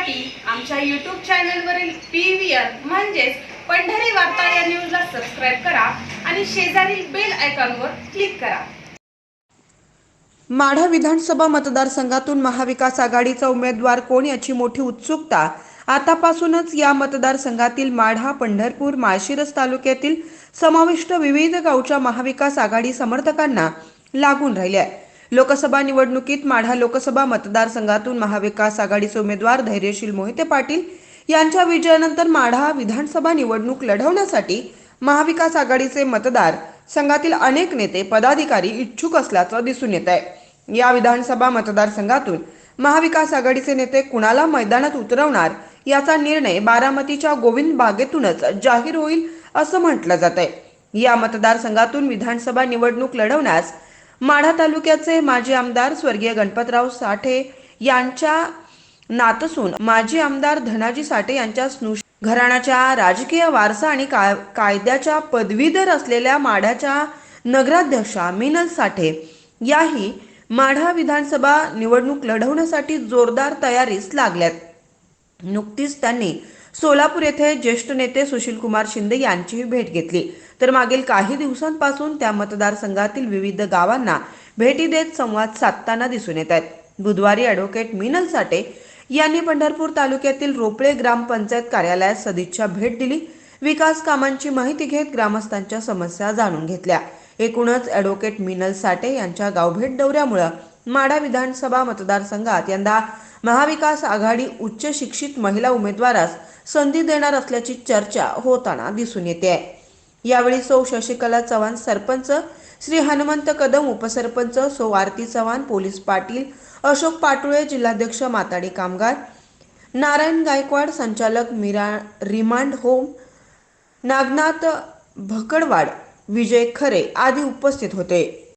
पाहण्यासाठी आमच्या यूट्यूब चॅनलवरील पी व्ही आर म्हणजेच पंढरी वार्ता या न्यूजला सबस्क्राईब करा आणि शेजारील बेल आयकॉनवर क्लिक करा. माढा विधानसभा मतदारसंघातून महाविकास आघाडीचा उमेदवार कोण याची मोठी उत्सुकता? आतापासूनच या मतदारसंघातील माढा पंढरपूर माळशिरस तालुक्यातील समाविष्ट विविध गावच्या महाविकास आघाडी समर्थकांना लागून राहिल्या आहे लोकसभा निवडणुकीत माढा लोकसभा मतदारसंघातून महाविकास आघाडीचे उमेदवार धैर्यशील मोहिते पाटील यांच्या विजयानंतर माढा विधानसभा निवडणूक लढवण्यासाठी महाविकास आघाडीचे मतदार संघातील अनेक नेते पदाधिकारी इच्छुक असल्याचं दिसून येत आहे. या विधानसभा मतदारसंघातून महाविकास आघाडीचे नेते कुणाला मैदानात उतरवणार याचा निर्णय बारामतीच्या गोविंद बागेतूनच जाहीर होईल असं म्हटलं जात आहे या मतदारसंघातून विधानसभा निवडणूक लढवण्यास माढा तालुक्याचे माजी आमदार स्वर्गीय गणपतराव साठे यांच्या नातसून माजी आमदार धनाजी साठे यांच्या स्नुष घराण्याच्या राजकीय वारसा आणि का कायद्याच्या पदवीधर असलेल्या माढ्याच्या नगराध्यक्षा मिनल साठे याही माढा विधानसभा निवडणूक लढवण्यासाठी जोरदार तयारीस लागल्यात. नुकतीच त्यांनी सोलापूर येथे ज्येष्ठ नेते सुशीलकुमार शिंदे यांचीही भेट घेतली. तर मागील काही दिवसांपासून त्या मतदारसंघातील विविध गावांना भेटी देत संवाद साधताना दिसून येत आहेत. बुधवारी ॲडव्होकेट मिनल साठे यांनी पंढरपूर तालुक्यातील रोपळे ग्रामपंचायत कार्यालयात सदिच्छा भेट दिली. विकास कामांची माहिती घेत ग्रामस्थांच्या समस्या जाणून घेतल्या. एकूणच ॲडव्होकेट मिनल साठे यांच्या गावभेट दौऱ्यामुळं माढा विधानसभा मतदारसंघात यंदा महाविकास आघाडी उच्च शिक्षित महिला उमेदवारास संधी देणार असल्याची चर्चा होताना दिसून येते. आहे यावेळी सौ शशिकला चव्हाण सरपंच श्री हनुमंत कदम उपसरपंच सौ आरती चव्हाण पोलीस पाटील अशोक पाटोळे जिल्हाध्यक्ष माताडी कामगार नारायण गायकवाड संचालक मिरा रिमांड होम नागनाथ भकडवाड विजय खरे आदी उपस्थित होते.